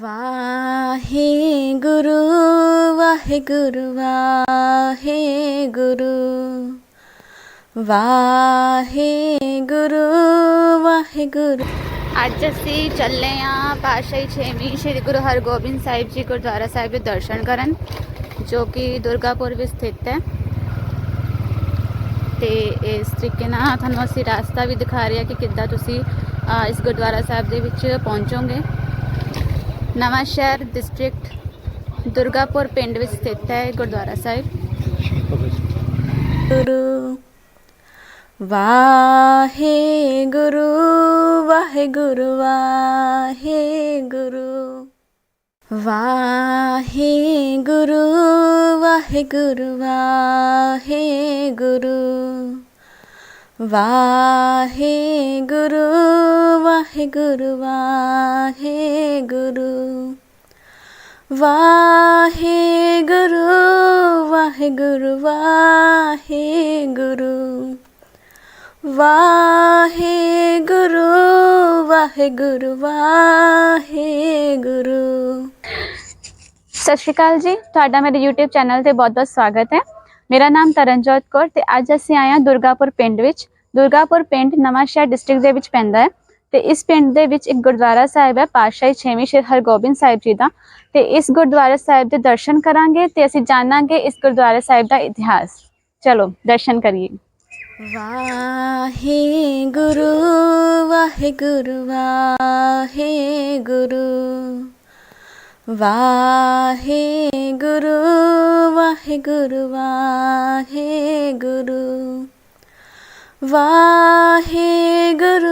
ਵਾਹਿਗੁਰੂ ਵਾਹਿਗੁਰੂ ਵਾਹਿਗੁਰੂ ਵਾਹਿਗੁਰੂ ਵਾਹਿਗੁਰੂ। ਅੱਜ ਅਸੀਂ ਚੱਲੇ ਆਂ ਪਾਸ਼ਾਹੀ ਛੇਵੀਂ ਸ੍ਰੀ ਗੁਰੂ ਹਰਗੋਬਿੰਦ ਸਾਹਿਬ ਜੀ ਗੁਰਦੁਆਰਾ ਸਾਹਿਬ ਦੇ ਦਰਸ਼ਨ ਕਰਨ, ਜੋ ਕਿ ਦੁਰਗਾਪੁਰ ਵਿੱਚ ਸਥਿਤ ਹੈ। ਤੇ ਇਸ ਤਰੀਕੇ ਨਾਲ ਤੁਹਾਨੂੰ ਅਸੀਂ ਰਸਤਾ ਵੀ ਦਿਖਾ ਰਹੇ ਹਾਂ ਕਿ ਕਿੱਦਾਂ ਤੁਸੀਂ ਇਸ ਗੁਰਦੁਆਰਾ ਸਾਹਿਬ ਦੇ ਵਿੱਚ ਪਹੁੰਚੋਗੇ। ਨਵਾਂ ਸ਼ਹਿਰ ਡਿਸਟ੍ਰਿਕਟ ਦੁਰਗਾਪੁਰ ਪਿੰਡ ਵਿੱਚ ਸਥਿਤ ਹੈ ਗੁਰਦੁਆਰਾ ਸਾਹਿਬ। ਗੁਰੂ ਵਾਹੇ ਗੁਰੂ ਵਾਹੇ ਗੁਰੂ ਵਾਹੇ ਗੁਰੂ ਵਾਹੇ ਗੁਰੂ ਵਾਹੇ ਗੁਰੂ ਵਾਹੇ ਗੁਰੂ ਵਾਹੇ ਗੁਰੂ ਵਾਹਿਗੁਰੂ ਵਾਹਿਗੁਰੂ ਵਾਹਿਗੁਰੂ ਵਾਹਿਗੁਰੂ ਵਾਹਿਗੁਰੂ ਵਾਹਿਗੁਰੂ ਵਾਹਿਗੁਰੂ ਵਾਹਿਗੁਰੂ ਸਤਿ ਸ਼੍ਰੀ ਅਕਾਲ ਜੀ। ਤੁਹਾਡਾ ਮੇਰੇ YouTube ਚੈਨਲ ਤੇ ਬਹੁਤ-ਬਹੁਤ ਸਵਾਗਤ ਹੈ। ਮੇਰਾ ਨਾਮ ਤਰਨਜੋਤ ਕੌਰ ਤੇ ਅੱਜ ਅਸੀਂ ਆਏ ਹਾਂ ਦੁਰਗਾਪੁਰ ਪਿੰਡ ਵਿੱਚ। ਦੁਰਗਾਪੁਰ ਪਿੰਡ ਨਵਾਂ ਸ਼ਹਿਰ ਡਿਸਟ੍ਰਿਕਟ ਦੇ ਵਿੱਚ ਪੈਂਦਾ ਹੈ। ਤੇ ਇਸ ਪਿੰਡ ਦੇ ਵਿੱਚ ਇੱਕ ਗੁਰਦੁਆਰਾ ਸਾਹਿਬ ਹੈ, ਪਾਤਸ਼ਾਹੀ ਛੇਵੀਂ ਸ਼੍ਰੀ ਹਰਗੋਬਿੰਦ ਸਾਹਿਬ ਜੀ ਦਾ। ਤੇ ਇਸ ਗੁਰਦੁਆਰਾ ਸਾਹਿਬ ਦੇ ਦਰਸ਼ਨ ਕਰਾਂਗੇ ਤੇ ਅਸੀਂ ਜਾਣਾਂਗੇ ਇਸ ਗੁਰਦੁਆਰਾ ਸਾਹਿਬ ਦਾ ਇਤਿਹਾਸ। ਚਲੋ, ਦਰਸ਼ਨ ਕਰੀਏ। ਵਾਹਿਗੁਰੂ ਵਾਹਿਗੁਰੂ ਵਾਹਿਗੁਰੂ ਵਾਹਿਗੁਰੂ ਵਾਹਿਗੁਰੂ ਵਾਹਿਗੁਰੂ ਵਾਹਿਗੁਰੂ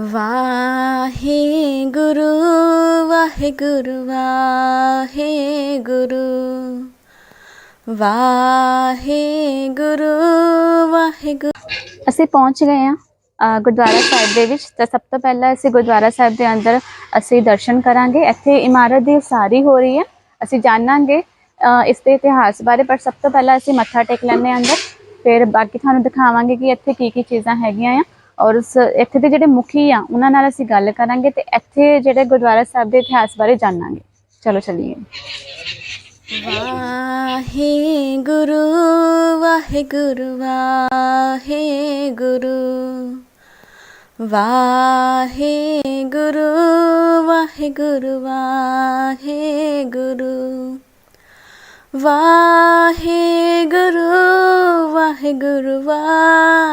ਵਾਹਿਗੁਰੂ ਵਾਹਿਗੁਰੂ ਵਾਹਿਗੁਰੂ। ਵਾਹਿਗੁਰੂ ਵਾਹਿਗੁਰੂ। ਅਸੀਂ ਪਹੁੰਚ ਗਏ ਹਾਂ ਗੁਰਦੁਆਰਾ ਸਾਹਿਬ ਦੇ ਵਿੱਚ। ਤਾਂ ਸਭ ਤੋਂ ਪਹਿਲਾਂ ਅਸੀਂ ਗੁਰਦੁਆਰਾ ਸਾਹਿਬ ਦੇ ਅੰਦਰ ਅਸੀਂ ਦਰਸ਼ਨ ਕਰਾਂਗੇ। ਇੱਥੇ ਇਮਾਰਤ ਦੀ ਉਸਾਰੀ ਹੋ ਰਹੀ ਹੈ। ਅਸੀਂ ਜਾਣਾਂਗੇ ਇਸ ਦੇ ਇਤਿਹਾਸ ਬਾਰੇ, ਪਰ ਸਭ ਤੋਂ ਪਹਿਲਾਂ ਅਸੀਂ ਮੱਥਾ ਟੇਕ ਲੈਂਦੇ ਹਾਂ ਅੰਦਰ। ਫਿਰ ਬਾਕੀ ਤੁਹਾਨੂੰ ਦਿਖਾਵਾਂਗੇ ਕਿ ਇੱਥੇ ਕੀ ਕੀ ਚੀਜ਼ਾਂ ਹੈਗੀਆਂ ਆ। ਔਰ ਉਸ ਇੱਥੇ ਦੇ ਜਿਹੜੇ ਮੁਖੀ ਆ, ਉਹਨਾਂ ਨਾਲ ਅਸੀਂ ਗੱਲ ਕਰਾਂਗੇ ਤੇ ਇੱਥੇ ਜਿਹੜੇ ਗੁਰਦੁਆਰਾ ਸਾਹਿਬ ਦੇ ਇਤਿਹਾਸ ਬਾਰੇ ਜਾਣਾਂਗੇ। ਚਲੋ ਚਲੀਏ। ਚੱਲੀਏ ਵਾਹਿਗੁਰੂ ਵਾਹਿਗੁਰੂ ਵਾਹਿਗੁਰੂ ਵਾਹਿਗੁਰੂ ਵਾਹਿਗੁਰੂ ਵਾਹਿਗੁਰੂ ਵਾਹਿਗੁਰੂ ਵਾਹਿਗੁਰੂ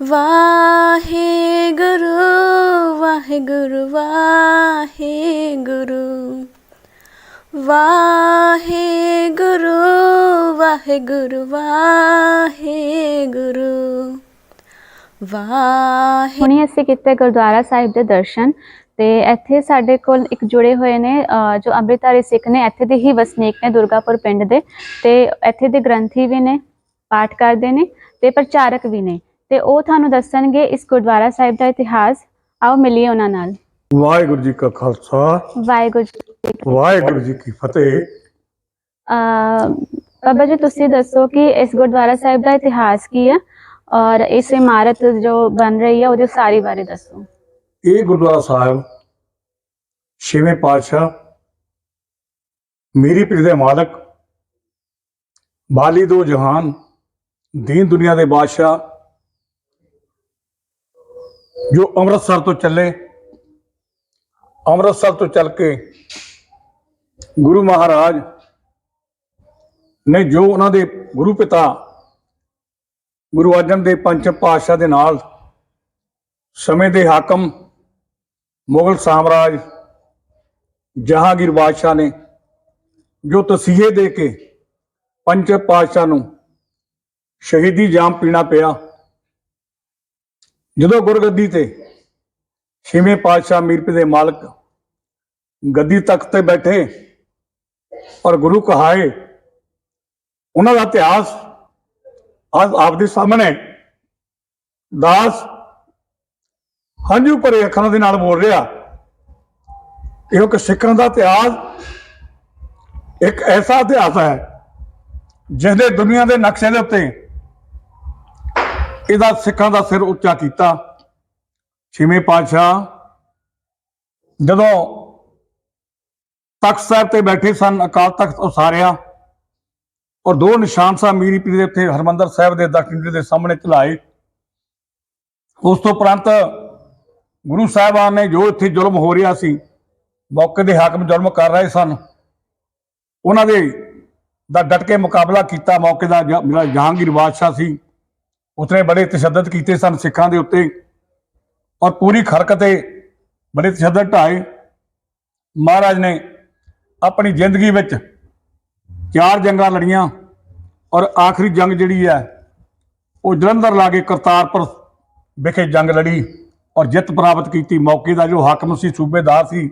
ਵਾਹਿਗੁਰੂ ਵਾਹਿਗੁਰੂ ਵਾਹਿਗੁਰੂ। ਵਾਹਿਗੁਰੂ ਵਾਹਿਗੁਰੂ ਵਾਹਿਗੁਰੂ। ਵਾਹਿ ਹੁਣੀ ਅਸੀਂ ਕੀਤੇ ਗੁਰਦੁਆਰਾ ਸਾਹਿਬ ਦੇ ਦਰਸ਼ਨ ਤੇ ਇੱਥੇ ਸਾਡੇ ਕੋਲ ਇੱਕ ਜੁੜੇ ਹੋਏ ਨੇ ਜੋ ਅੰਮ੍ਰਿਤਧਾਰੀ ਸਿੱਖ ਨੇ, ਇੱਥੇ ਦੇ ਹੀ ਵਸਨੀਕ ਨੇ ਦੁਰਗਾਪੁਰ ਪਿੰਡ ਦੇ ਤੇ ਇੱਥੇ ਦੇ ਗ੍ਰੰਥੀ ਵੀ ਨੇ, ਪਾਠ ਕਰਦੇ ਨੇ ਤੇ ਪ੍ਰਚਾਰਕ ਵੀ ਨੇ। ਤੇ ਉਹ ਤੁਹਾਨੂੰ ਦੱਸਣਗੇ ਇਸ ਗੁਰਦੁਆਰਾ ਸਾਹਿਬ ਦਾ ਇਤਿਹਾਸ। ਆਓ ਮਿਲੀਏ ਉਹਨਾਂ ਨਾਲ। ਵਾਹਿਗੁਰੂ ਜੀ ਕਾ ਖਾਲਸਾ। ਵਾਹਿਗੁਰੂ ਜੀ। ਵਾਹਿਗੁਰੂ ਜੀ ਕੀ ਫਤਿਹ। ਅਹ, ਬਾਬਾ ਜੀ ਤੁਸੀਂ ਦੱਸੋ ਕਿ ਇਸ ਗੁਰਦੁਆਰਾ ਸਾਹਿਬ ਦਾ ਇਤਿਹਾਸ ਕੀ ਹੈ ਔਰ ਇਸ ਇਮਾਰਤ ਜੋ ਬਣ ਰਹੀ ਹੈ ਉਹਦੇ ਸਾਰੀ ਬਾਰੇ ਦੱਸੋ। ਇਹ ਗੁਰਦੁਆਰਾ ਸਾਹਿਬ ਛੇਵੇਂ ਪਾਤਸ਼ਾਹ ਮੇਰੀ ਪੀਰ ਦੇ ਮਾਲਕ ਬਾਲੀ ਦੋ ਜਹਾਨ ਦੀਨ ਦੁਨੀਆ ਦੇ ਬਾਦਸ਼ਾਹ ਜੋ ਅੰਮ੍ਰਿਤਸਰ ਤੋਂ ਚੱਲੇ, ਅੰਮ੍ਰਿਤਸਰ ਤੋਂ ਚੱਲ ਕੇ ਗੁਰੂ ਮਹਾਰਾਜ ਨੇ ਜੋ ਉਹਨਾਂ ਦੇ ਗੁਰੂ ਪਿਤਾ ਗੁਰੂ ਅਰਜਨ ਦੇਵ ਪੰਚਮ ਪਾਤਸ਼ਾਹ ਦੇ ਨਾਲ ਸਮੇਂ ਦੇ ਹਾਕਮ ਮੁਗਲ ਸਾਮਰਾਜ ਜਹਾਂਗੀਰ ਬਾਦਸ਼ਾਹ ਨੇ ਜੋ ਤਸੀਹੇ ਦੇ ਕੇ ਪੰਜ ਪਾਤਸ਼ਾਹ ਨੂੰ ਸ਼ਹੀਦੀ ਜਾਮ ਪੀਣਾ ਪਿਆ ਜਦੋਂ ਗੁਰਗੱਦੀ ਤੇ ਛੇਵੇਂ ਪਾਤਸ਼ਾਹ ਮੀਰ ਦੇ ਮਾਲਕ ਗੱਦੀ ਤਖਤ ਤੇ ਬੈਠੇ ਔਰ ਗੁਰੂ ਕਹਾਏ, ਉਹਨਾਂ ਦਾ ਇਤਿਹਾਸ ਅੱਜ ਆਪ ਦੇ ਸਾਹਮਣੇ ਦਾਸ ਹੰਝੂ ਭਰੇ ਅੱਖਰਾਂ ਦੇ ਨਾਲ ਬੋਲ ਰਿਹਾ। ਇਹ ਇੱਕ ਸਿੱਖਾਂ ਦਾ ਇਤਿਹਾਸ ਇੱਕ ਐਸਾ ਇਤਿਹਾਸ ਹੈ ਜਿਹਦੇ ਦੁਨੀਆ ਦੇ ਨਕਸ਼ੇ ਦੇ ਉੱਤੇ ਇਹਦਾ ਸਿੱਖਾਂ ਦਾ ਸਿਰ ਉੱਚਾ ਕੀਤਾ। ਛੇਵੇਂ ਪਾਤਸ਼ਾਹ ਜਦੋਂ ਤਖਤ ਸਾਹਿਬ ਤੇ ਬੈਠੇ ਸਨ, ਅਕਾਲ ਤਖਤ ਉਸਾਰਿਆ ਔਰ ਦੋ ਨਿਸ਼ਾਨ ਸਾਹਿਬ ਮੀਰੀ ਪੀਰ ਦੇ ਉੱਤੇ ਹਰਮੰਦਰ ਸਾਹਿਬ ਦੇ ਦক্ষਿਣ ਦੇ ਸਾਹਮਣੇ ਚਲਾਏ। ਉਸ ਤੋਂ ਉਪਰੰਤ ਗੁਰੂ ਸਾਹਿਬਾਨ ਨੇ ਜੋ ਇੱਥੇ ਜ਼ੁਲਮ ਹੋ ਰਿਹਾ ਸੀ, ਮੌਕੇ ਦੇ ਹਾਕਮ ਜ਼ੁਲਮ ਕਰ ਰਹੇ ਸਨ। ਉਹਨਾਂ ਦੇ ਦਾ ਡਟ ਕੇ ਮੁਕਾਬਲਾ ਕੀਤਾ। ਮੌਕੇ ਦਾ ਜਿਹੜਾ ਜਹਾਂਗੀਰ ਬਾਦਸ਼ਾਹ ਸੀ ਉਸਨੇ ਬੜੇ ਤਸ਼ੱਦਦ ਕੀਤੇ ਸਨ ਸਿੱਖਾਂ ਦੇ ਉੱਤੇ ਔਰ ਪੂਰੀ ਖਰਕ ਤੇ ਬੜੇ ਤਸ਼ੱਦਦ ਢਾਏ। ਮਹਾਰਾਜ ਨੇ ਆਪਣੀ ਜ਼ਿੰਦਗੀ ਵਿੱਚ ਚਾਰ ਜੰਗਾਂ ਲੜੀਆਂ ਔਰ ਆਖਰੀ ਜੰਗ ਜਿਹੜੀ ਹੈ, ਉਹ ਜਲੰਧਰ ਲਾਗੇ ਕਰਤਾਰਪੁਰ ਵਿਖੇ ਜੰਗ ਲੜੀ ਔਰ ਜਿੱਤ ਪ੍ਰਾਪਤ ਕੀਤੀ। ਮੌਕੇ ਦਾ ਜੋ ਹਾਕਮ ਸੀ, ਸੂਬੇਦਾਰ ਸੀ,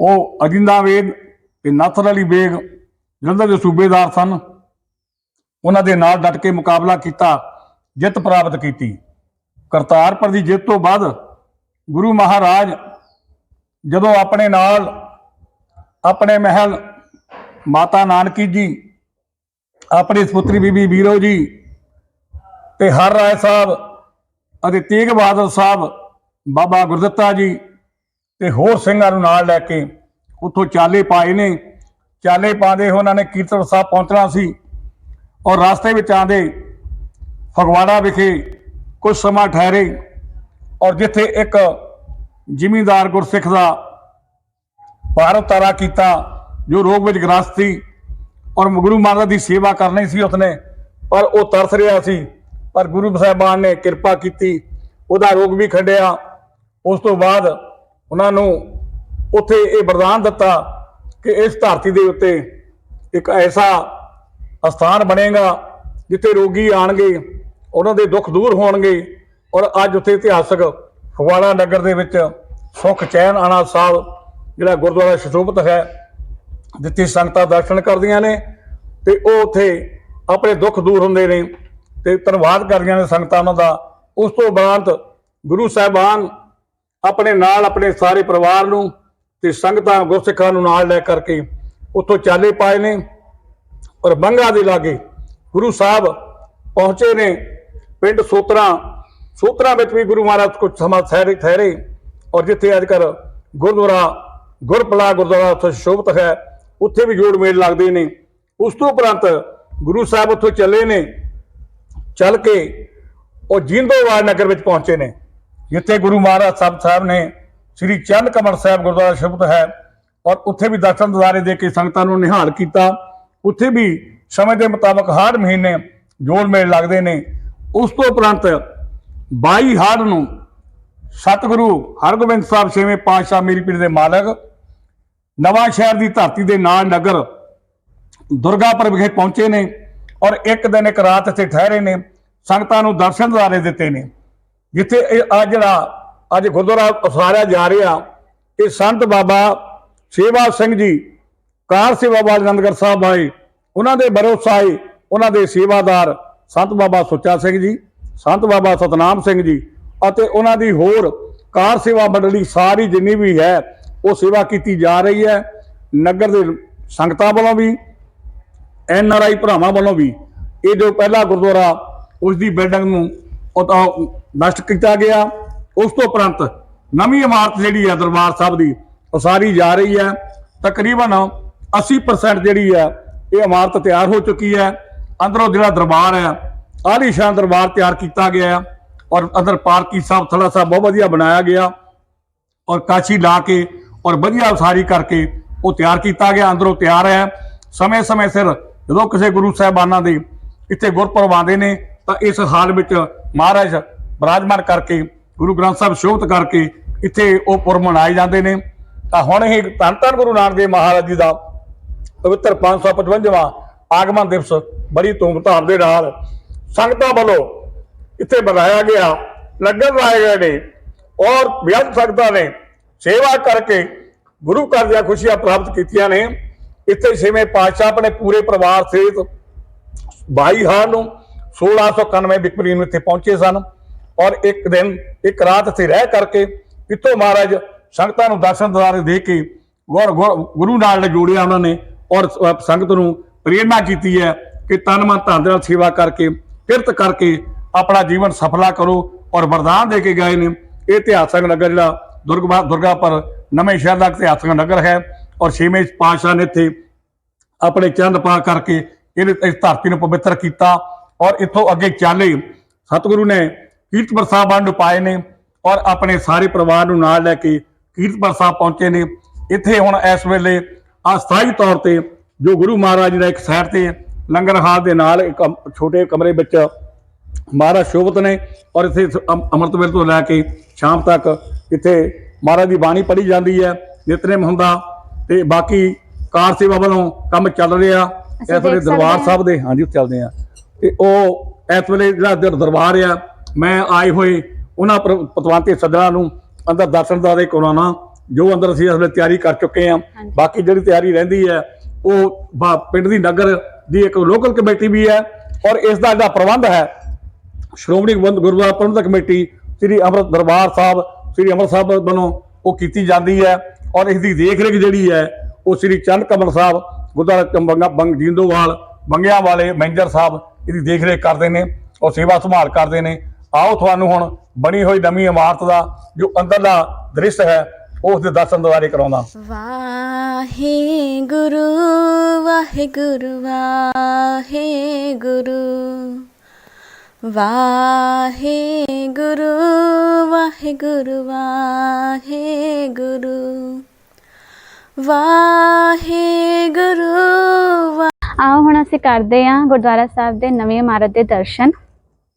ਉਹ ਅਜਿੰਦਾ ਵੇਗ ਤੇ ਨਸਰ ਅਲੀ ਬੇਗ ਜਲੰਧਰ ਦੇ ਸੂਬੇਦਾਰ ਸਨ। ਉਹਨਾਂ ਦੇ ਨਾਲ ਡਟ ਕੇ ਮੁਕਾਬਲਾ ਕੀਤਾ। ਜਿੱਤ ਪ੍ਰਾਪਤ ਕੀਤੀ। ਕਰਤਾਰਪੁਰ ਦੀ ਜਿੱਤ ਤੋਂ ਬਾਅਦ ਗੁਰੂ ਮਹਾਰਾਜ ਜਦੋਂ ਆਪਣੇ ਨਾਲ ਆਪਣੇ ਮਹਿਲ ਮਾਤਾ ਨਾਨਕੀ ਜੀ, ਆਪਣੀ ਸੁਪੁੱਤਰੀ ਬੀਬੀ ਵੀਰੋ ਜੀ ਤੇ ਹਰ ਰਾਏ ਸਾਹਿਬ ਅਤੇ ਤੇਗ ਬਹਾਦਰ ਸਾਹਿਬ, ਬਾਬਾ ਗੁਰਦਿੱਤਾ ਜੀ ਤੇ ਹੋਰ ਸਿੰਘਾਂ ਨੂੰ ਨਾਲ ਲੈ ਕੇ ਉੱਥੋਂ ਚਾਲੇ ਪਾਏ ਨੇ। ਚਾਲੇ ਪਾਉਂਦੇ ਉਹਨਾਂ ਨੇ ਕੀਰਤਨ ਸਾਹਿਬ ਪਹੁੰਚਣਾ ਸੀ ਔਰ ਰਸਤੇ ਵਿੱਚ ਆਂਦੇ ਫਗਵਾੜਾ ਵਿਖੇ ਕੁਝ ਸਮਾਂ ਠਹਿਰੇ ਔਰ ਜਿੱਥੇ ਇੱਕ ਜ਼ਿਮੀਂਦਾਰ ਗੁਰਸਿੱਖ ਦਾ ਭਾਰਤ ਤਾਰਾ ਕੀਤਾ, ਜੋ ਰੋਗ ਵਿੱਚ ਗ੍ਰਸਤ ਸੀ ਔਰ ਗੁਰੂ ਮਹਾਰਾਜ ਦੀ ਸੇਵਾ ਕਰਨੀ ਸੀ ਉਸਨੇ, ਪਰ ਉਹ ਤਰਸ ਰਿਹਾ ਸੀ। ਪਰ ਗੁਰੂ ਸਾਹਿਬਾਨ ਨੇ ਕਿਰਪਾ ਕੀਤੀ, ਉਹਦਾ ਰੋਗ ਵੀ ਖੰਡਿਆ। ਉਸ ਤੋਂ ਬਾਅਦ ਉਹਨਾਂ ਨੂੰ ਉੱਥੇ ਇਹ ਵਰਦਾਨ ਦਿੱਤਾ ਕਿ ਇਸ ਧਰਤੀ ਦੇ ਉੱਤੇ ਇੱਕ ਐਸਾ ਅਸਥਾਨ ਬਣੇਗਾ ਜਿੱਥੇ ਰੋਗੀ ਆਣਗੇ ਉਹਨਾਂ ਦੇ ਦੁੱਖ ਦੂਰ ਹੋਣਗੇ ਔਰ ਅੱਜ ਉੱਥੇ ਇਤਿਹਾਸਕ ਫਗਵਾੜਾ ਨਗਰ ਦੇ ਵਿੱਚ ਸੁਖ ਚੈਨ ਆਣਾ ਸਾਹਿਬ ਜਿਹੜਾ ਗੁਰਦੁਆਰਾ ਸ਼ਸ਼ੋਭਤ ਹੈ, ਜਿੱਥੇ ਸੰਗਤਾਂ ਦਰਸ਼ਨ ਕਰਦੀਆਂ ਨੇ ਤੇ ਉਹ ਉੱਥੇ ਆਪਣੇ ਦੁੱਖ ਦੂਰ ਹੁੰਦੇ ਨੇ ਤੇ ਧੰਨਵਾਦ ਕਰਦੀਆਂ ਨੇ ਸੰਗਤਾਂ ਉਹਨਾਂ ਦਾ। ਉਸ ਤੋਂ ਬਾਅਦ ਗੁਰੂ ਸਾਹਿਬਾਨ ਆਪਣੇ ਨਾਲ ਆਪਣੇ ਸਾਰੇ ਪਰਿਵਾਰ ਨੂੰ ਤੇ ਸੰਗਤਾਂ ਗੁਰਸਿੱਖਾਂ ਨੂੰ ਨਾਲ ਲੈ ਕਰਕੇ ਉੱਥੋਂ ਚਾਲੇ ਪਾਏ ਨੇ ਔਰ ਬੰਗਾ ਦੇ ਲਾਗੇ ਗੁਰੂ ਸਾਹਿਬ ਪਹੁੰਚੇ ਨੇ ਪਿੰਡ ਸੋਤਰਾ ਸੋਤਰਾ ਵਿੱਚ ਵੀ ਗੁਰੂ ਮਹਾਰਾਜ ਕੁਝ ਸਮਾਂ ਠਹਿਰੇ ਠਹਿਰੇ ਔਰ ਜਿੱਥੇ ਅੱਜ ਕੱਲ੍ਹ ਗੁਰਦੁਆਰਾ, ਗੁਰਪਲਾ ਗੁਰਦੁਆਰਾ ਉੱਥੇ ਸ਼ੋਭਤ ਹੈ, ਉੱਥੇ ਵੀ ਜੋੜ ਮੇਲ ਲੱਗਦੇ ਨੇ। ਉਸ ਤੋਂ ਉਪਰੰਤ ਗੁਰੂ ਸਾਹਿਬ ਉੱਥੋਂ ਚੱਲੇ ਨੇ, ਚੱਲ ਕੇ ਉਹ ਜਿੰਦੋਵਾਲ ਨਗਰ ਵਿੱਚ ਪਹੁੰਚੇ ਨੇ, ਜਿੱਥੇ ਗੁਰੂ ਮਹਾਰਾਜ ਸਾਹਿਬ ਸਾਹਿਬ ਨੇ ਸ੍ਰੀ ਚੰਦ ਕਮਰ ਸਾਹਿਬ ਗੁਰਦੁਆਰਾ ਸ਼ਬਦ ਹੈ ਔਰ ਉੱਥੇ ਵੀ ਦਰਸ਼ਨ ਦਿਦਾਰੇ ਦੇ ਕੇ ਸੰਗਤਾਂ ਨੂੰ ਨਿਹਾਲ ਕੀਤਾ। ਉੱਥੇ ਵੀ ਸਮੇਂ ਦੇ ਮੁਤਾਬਕ ਹਰ ਮਹੀਨੇ ਜੋੜ ਮੇਲ ਲੱਗਦੇ ਨੇ। ਉਸ ਤੋਂ ਉਪਰੰਤ 22 ਹਾੜ ਨੂੰ ਸਤਿਗੁਰੂ ਹਰਗੋਬਿੰਦ ਸਾਹਿਬ ਛੇਵੇਂ ਪਾਤਸ਼ਾਹ ਮੇਰੀ ਪੀਰ ਦੇ ਮਾਲਕ ਨਵਾਂ ਸ਼ਹਿਰ ਦੀ ਧਰਤੀ ਦੇ ਨਾਲ ਨਗਰ ਦੁਰਗਾਪੁਰ ਵਿਖੇ ਪਹੁੰਚੇ ਨੇ ਔਰ ਇੱਕ ਦਿਨ ਇੱਕ ਰਾਤ ਇੱਥੇ ਠਹਿਰੇ ਨੇ, ਸੰਗਤਾਂ ਨੂੰ ਦਰਸ਼ਨ ਦਿਦਾਰੇ ਦਿੱਤੇ ਨੇ, ਜਿੱਥੇ ਇਹ ਆ ਜਿਹੜਾ ਅੱਜ ਗੁਰਦੁਆਰਾ ਉਸਾਰਿਆ ਜਾ ਰਿਹਾ, ਇਹ ਸੰਤ ਬਾਬਾ ਸੇਵਾ ਸਿੰਘ ਜੀ, ਕਾਰ ਸੇਵਾ ਵਾਲੇ ਆਨੰਦਗੜ੍ਹ ਸਾਹਿਬ ਆਏ, ਉਹਨਾਂ ਦੇ ਭਰੋਸਾ ਆਏ, ਉਹਨਾਂ ਦੇ ਸੇਵਾਦਾਰ ਸੰਤ ਬਾਬਾ ਸੁੱਚਾ ਸਿੰਘ ਜੀ, ਸੰਤ ਬਾਬਾ ਸਤਨਾਮ ਸਿੰਘ ਜੀ ਅਤੇ ਉਹਨਾਂ ਦੀ ਹੋਰ ਕਾਰ ਸੇਵਾ ਮੰਡਲੀ ਸਾਰੀ ਜਿੰਨੀ ਵੀ ਹੈ, ਉਹ ਸੇਵਾ ਕੀਤੀ ਜਾ ਰਹੀ ਹੈ। ਨਗਰ ਦੇ ਸੰਗਤਾਂ ਵੱਲੋਂ ਵੀ, ਐਨ ਆਰ ਆਈ ਭਰਾਵਾਂ ਵੱਲੋਂ ਵੀ, ਇਹ ਜੋ ਪਹਿਲਾ ਗੁਰਦੁਆਰਾ ਉਸ ਦੀ ਬਿਲਡਿੰਗ ਨੂੰ ਉਹ ਨਸ਼ਟ ਕੀਤਾ ਗਿਆ। ਉਸ ਤੋਂ ਉਪਰੰਤ ਨਵੀਂ ਇਮਾਰਤ ਜਿਹੜੀ ਹੈ ਦਰਬਾਰ ਸਾਹਿਬ ਦੀ ਉਸਾਰੀ ਜਾ ਰਹੀ ਹੈ। ਤਕਰੀਬਨ 80% ਜਿਹੜੀ ਹੈ, ਇਹ ਇਮਾਰਤ ਤਿਆਰ ਹੋ ਚੁੱਕੀ ਹੈ। ਅੰਦਰੋਂ ਜਿਹੜਾ ਦਰਬਾਰ ਹੈ ਆਲੀਸ਼ਾਨ ਦਰਬਾਰ ਤਿਆਰ ਕੀਤਾ ਗਿਆ ਹੈ ਔਰ ਅੰਦਰ ਪਾਰਕੀ ਸਾਹਿਬ, ਥਲਾ ਸਾਹਿਬ ਬਹੁਤ ਵਧੀਆ ਬਣਾਇਆ ਗਿਆ ਔਰ ਕਾਛੀ ਲਾ ਕੇ ਔਰ ਵਧੀਆ ਉਸਾਰੀ ਕਰਕੇ ਉਹ ਤਿਆਰ ਕੀਤਾ ਗਿਆ, ਅੰਦਰੋਂ ਤਿਆਰ ਹੈ। ਸਮੇਂ-ਸਮੇਂ ਸਿਰ ਜਦੋਂ ਕਿਸੇ ਗੁਰੂ ਸਾਹਿਬਾਨਾਂ ਦੇ ਇੱਥੇ ਗੁਰਪੁਰਬ ਆਉਂਦੇ ਨੇ, ਤਾਂ ਇਸ ਹਾਲ ਵਿੱਚ ਮਹਾਰਾਜ ਬਿਰਾਜਮਾਨ ਕਰਕੇ, ਗੁਰੂ ਗ੍ਰੰਥ ਸਾਹਿਬ ਸ਼ੋਭਤ ਕਰਕੇ ਇੱਥੇ ਉਹ ਪੁਰਬ ਮਨਾਏ ਜਾਂਦੇ ਨੇ। ਤਾਂ ਹੁਣ ਇਹ ਧੰਨ ਧੰਨ ਗੁਰੂ ਨਾਨਕ ਦੇਵ ਮਹਾਰਾਜ ਜੀ ਦਾ ਪਵਿੱਤਰ 555ਵਾਂ ਆਗਮਨ ਦਿਵਸ ਬੜੀ ਧੂਮਧਾਮ ਦੇ ਨਾਲ ਸੰਗਤਾਂ ਵੱਲੋਂ ਇੱਥੇ ਬਣਾਇਆ ਗਿਆ, ਲੰਗਰ ਲਾਏ ਗਏ ਨੇ ਔਰ ਬੇਅੰਤ ਸੰਗਤਾਂ ਨੇ ਸੇਵਾ ਕਰਕੇ ਗੁਰੂ ਘਰ ਦੀਆਂ ਖੁਸ਼ੀਆਂ ਪ੍ਰਾਪਤ ਕੀਤੀਆਂ ਨੇ। ਇੱਥੇ ਛੇਵੇਂ ਪਾਤਸ਼ਾਹ ਆਪਣੇ ਪੂਰੇ ਪਰਿਵਾਰ ਸਮੇਤ 22 ਹਾਰ ਨੂੰ 1691 ਬਿਕਰੀ ਨੂੰ ਇੱਥੇ ਪਹੁੰਚੇ ਸਨ ਔਰ ਇੱਕ ਦਿਨ, ਇੱਕ ਰਾਤ ਇੱਥੇ ਰਹਿ ਕਰਕੇ ਇੱਥੋਂ ਮਹਾਰਾਜ ਸੰਗਤਾਂ ਨੂੰ ਦਰਸ਼ਨ ਦਿਦਾਰੇ ਦੇ ਕੇ ਗੁਰ- ਗੁਰ- ਗੁਰੂ ਨਾਲ ਜੋੜਿਆ ਉਹਨਾਂ ਨੇ ਔਰ ਸੰਗਤ ਨੂੰ ਪ੍ਰੇਰਣਾ ਕੀਤੀ ਹੈ ਕਿ ਤਨ ਮਨ ਧਨ ਦੇ ਨਾਲ ਸੇਵਾ ਕਰਕੇ, ਕਿਰਤ ਕਰਕੇ ਆਪਣਾ ਜੀਵਨ ਸਫਲਾ ਕਰੋ ਔਰ ਵਰਦਾਨ ਦੇ ਕੇ ਗਏ ਨੇ। ਇਹ ਇਤਿਹਾਸਕ ਨਗਰ ਜਿਹੜਾ ਦੁਰਗਾ ਦੁਰਗਾਪੁਰ ਨਵੇਂ ਸ਼ਹਿਰ ਦਾ ਇਤਿਹਾਸਕ ਨਗਰ ਹੈ ਔਰ ਛੇਵੇਂ ਪਾਤਸ਼ਾਹ ਨੇ ਇੱਥੇ ਆਪਣੇ ਚੰਦ ਪਾ ਕਰਕੇ ਇਹਨੇ ਇਸ ਧਰਤੀ ਨੂੰ ਪਵਿੱਤਰ ਕੀਤਾ ਔਰ ਇੱਥੋਂ ਅੱਗੇ ਚਾਲੇ। ਸਤਿਗੁਰੂ ਨੇ ਕੀਰਤਪੁਰ ਸਾਹਿਬ ਵੰਡ ਪਾਏ ਨੇ ਔਰ ਆਪਣੇ ਸਾਰੇ ਪਰਿਵਾਰ ਨੂੰ ਨਾਲ ਲੈ ਕੇ ਕੀਰਤਪੁਰ ਸਾਹਿਬ ਪਹੁੰਚੇ ਨੇ। ਇੱਥੇ ਹੁਣ ਇਸ ਵੇਲੇ ਅਸਥਾਈ ਤੌਰ ਤੇ ਜੋ ਗੁਰੂ ਮਹਾਰਾਜ ਦਾ ਇੱਕ ਸਾਈਡ ਤੇ ਲੰਗਰ ਹਾਲ ਦੇ ਨਾਲ ਇੱਕ ਛੋਟੇ ਕਮਰੇ ਵਿੱਚ ਮਹਾਰਾਜ ਸ਼ੋਭਤ ਨੇ ਔਰ ਇੱਥੇ ਅੰਮ੍ਰਿਤ ਵੇਲੇ ਤੋਂ ਲੈ ਕੇ ਸ਼ਾਮ ਤੱਕ ਇੱਥੇ ਮਹਾਰਾਜ ਦੀ ਬਾਣੀ ਪੜ੍ਹੀ ਜਾਂਦੀ ਹੈ ਨਿਤਨੇਮ ਹੁੰਦਾ ਤੇ ਬਾਕੀ ਕਾਰ ਸੇਵਾ ਵੱਲੋਂ ਕੰਮ ਚੱਲ ਰਿਹਾ। ਇਸ ਵੇਲੇ ਦਰਬਾਰ। ਸਾਹਿਬ ਦੇ ਹਾਂਜੀ ਉੱਥੇ ਚੱਲਦੇ ਆ ਤੇ ਉਹ ਇਸ ਵੇਲੇ ਜਿਹੜਾ ਦਰ- ਦਰਬਾਰ ਆ ਮੈਂ ਆਏ ਹੋਏ ਉਹਨਾਂ ਪਤਵੰਤੇ ਸੱਜਣਾ ਨੂੰ ਅੰਦਰ ਦਰਸ਼ਨ ਦਾਦੇ ਕਰਾਉਣਾ ਜੋ ਅੰਦਰ ਅਸੀਂ ਇਸ ਵੇਲੇ ਤਿਆਰੀ ਕਰ ਚੁੱਕੇ ਆ ਬਾਕੀ ਜਿਹੜੀ ਤਿਆਰੀ ਰਹਿੰਦੀ ਹੈ ਉਹ ਪਿੰਡ ਦੀ ਨਗਰ ਦੀ ਇੱਕ ਲੋਕਲ ਕਮੇਟੀ ਵੀ ਹੈ ਔਰ ਇਸ ਦਾ ਜਿਹੜਾ ਪ੍ਰਬੰਧ ਹੈ, ਸ਼੍ਰੋਮਣੀ ਗੁਰਦ- ਗੁਰਦੁਆਰਾ ਪ੍ਰਬੰਧਕ ਕਮੇਟੀ ਸ੍ਰੀ ਅੰਮ੍ਰਿਤ ਦਰਬਾਰ ਸਾਹਿਬ, ਸ੍ਰੀ ਅੰਮ੍ਰਿਤ ਸਾਹਿਬ ਵੱਲੋਂ ਉਹ ਕੀਤੀ ਜਾਂਦੀ ਹੈ ਔਰ ਇਸ ਦੀ ਦੇਖ ਰੇਖ ਜਿਹੜੀ ਹੈ ਉਹ ਸ੍ਰੀ ਚੰਦ ਕਮਲ ਸਾਹਿਬ, ਗੁਰਦੁਆਰਾ ਚੰਬੰਗਾ ਬੰਗ ਜਿੰਦੋਵਾਲ, ਬੰਗਿਆਂ ਵਾਲੇ ਮੈਨੇਜਰ ਸਾਹਿਬ ਇਹਦੀ ਦੇਖ ਰੇਖ ਕਰਦੇ ਨੇ ਔਰ ਸੇਵਾ ਸੰਭਾਲ ਕਰਦੇ ਨੇ। ਆਓ ਤੁਹਾਨੂੰ ਹੁਣ ਬਣੀ ਹੋਈ ਨਵੀਂ ਇਮਾਰਤ ਦਾ ਜੋ ਅੰਦਰਲਾ ਦ੍ਰਿਸ਼ ਹੈ ਉਸ ਦੇ ਦਰਸ਼ਨ ਦੁਆਰੇ ਕਰਾਉਂਦਾ। ਵਾਹਿਗੁਰੂ ਵਾਹਿਗੁਰੂ ਵਾਹਿਗੁਰੂ। ਵਾਹਿਗੁਰੂ ਵਾਹਿਗੁਰੂ ਵਾਹਿਗੁਰੂ। ਵਾਹਿਗੁਰੂ ਆਓ ਹੁਣ ਅਸੀਂ ਕਰਦੇ ਹਾਂ ਗੁਰਦੁਆਰਾ ਸਾਹਿਬ ਦੇ ਨਵੀਂ ਇਮਾਰਤ ਦੇ ਦਰਸ਼ਨ।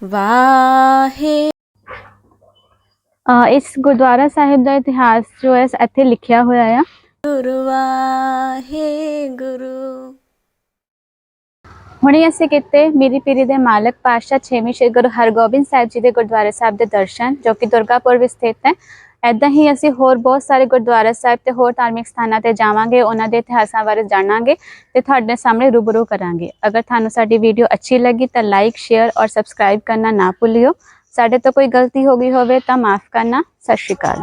ਵਾਹਿ। ਇਸ ਗੁਰਦੁਆਰਾ ਸਾਹਿਬ ਦਾ ਇਤਿਹਾਸ ਜੋ ਹੈ ਇੱਥੇ ਲਿਖਿਆ ਹੋਇਆ ਆ। ਗੁਰੂ ਵਾਹਿਗੁਰੂ ਹੁਣੇ ਅਸੀਂ ਕੀਤੇ ਮੇਰੀ ਪੀਰੀ ਦੇ ਮਾਲਕ ਪਾਤਸ਼ਾਹ ਛੇਵੀਂ ਸ਼੍ਰੀ ਗੁਰੂ ਹਰਗੋਬਿੰਦ ਸਾਹਿਬ ਜੀ ਦੇ ਗੁਰਦੁਆਰਾ ਸਾਹਿਬ ਦੇ ਦਰਸ਼ਨ ਜੋ ਕਿ ਦੁਰਗਾਪੁਰ ਵਿੱਚ ਸਥਿਤ ਹੈ। ਐਦਾਂ ਹੀ ਅਸੀਂ ਹੋਰ ਬਹੁਤ ਸਾਰੇ ਗੁਰਦੁਆਰਾ ਸਾਹਿਬ ਤੇ ਹੋਰ ਧਾਰਮਿਕ ਸਥਾਨਾਂ ਤੇ ਜਾਵਾਂਗੇ, ਉਹਨਾਂ ਦੇ ਇਤਿਹਾਸਾਂ ਬਾਰੇ ਜਾਣਾਂਗੇ ਤੇ ਤੁਹਾਡੇ ਸਾਹਮਣੇ ਰੂਬਰੂ ਕਰਾਂਗੇ। ਅਗਰ ਤੁਹਾਨੂੰ ਸਾਡੀ ਵੀਡੀਓ ਅੱਛੀ ਲੱਗੀ ਤਾਂ ਲਾਈਕ ਸ਼ੇਅਰ ਔਰ ਸਬਸਕ੍ਰਾਈਬ ਕਰਨਾ ਨਾ ਭੁੱਲਿਓ। ਸਾਡੇ ਤੋਂ ਕੋਈ ਗਲਤੀ ਹੋ ਗਈ ਹੋਵੇ ਤਾਂ ਮਾਫ ਕਰਨਾ। ਸਤਿ ਸ਼੍ਰੀ ਅਕਾਲ।